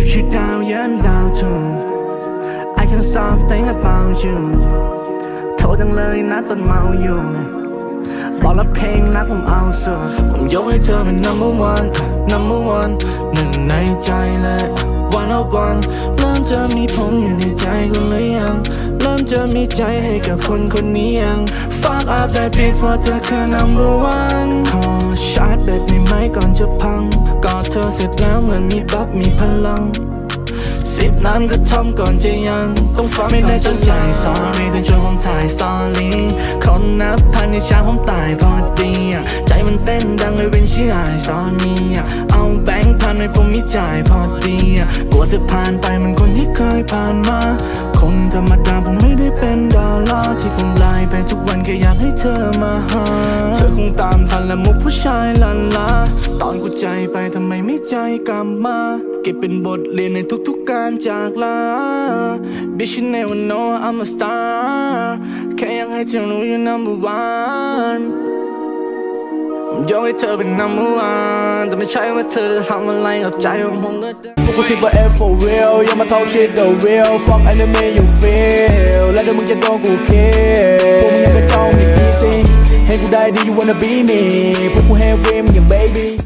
If you down, yeah, I'm down too. I can't stop thinking about you โทษจังเลยนะตอนเมาอยู่บอกแล้วเพลงรักผมเอาสุดผมยกให้เธอเป็น number one number one หนึ่งในใจเลย one of one เริ่มจะมีผมอยู่ในใจคุณหรือยัง เริ่มจะมีใจให้กับคนคนนี้ยัง fuck up that bitch เพราะเธอคือ number one ขอชาร์จแบตไม่ไหมก่อนจะพัง กอดเธอเสร็จแล้วเหมือนมีบัฟมีพลังสิบน้ำก็ทำก่อนจะยัง ต้องฟังไม่ได้จนใจ sorry แต่ช่วยผมถ่ายสตอรี่คนนับพันในเช้าผมตายพอดีใจมันเต้นดังเลยเป็นชื่อไอซอนมีอะเอาแบงค์พันให้ผมมีจ่ายพอดีกลัวจะผ่านไปเหมันคนที่เคยผ่านมา คนธรรมดาผมไม่ได้เป็น เธอมาหา เธอคงตามทันและมุกผู้ชายลันลา ตอนกูใจไปทำไมไม่ใจกลับมา เก็บเป็นบทเรียนในทุกๆการจากลา Bitch you never know I'm a star แค่อยากให้เธอรู้ you number one ยกให้เธอเป็น number one แต่ไม่ใช่ว่าเธอจะทำอะไรกับใจของผมก็ได้พวกกูคิดว่า F for real ย่ามา talk shit the real fuck enemy you feel แล้วเดี๋ยวมึงจะโดนกูเ like, do you wanna be me? Put your hand with me and baby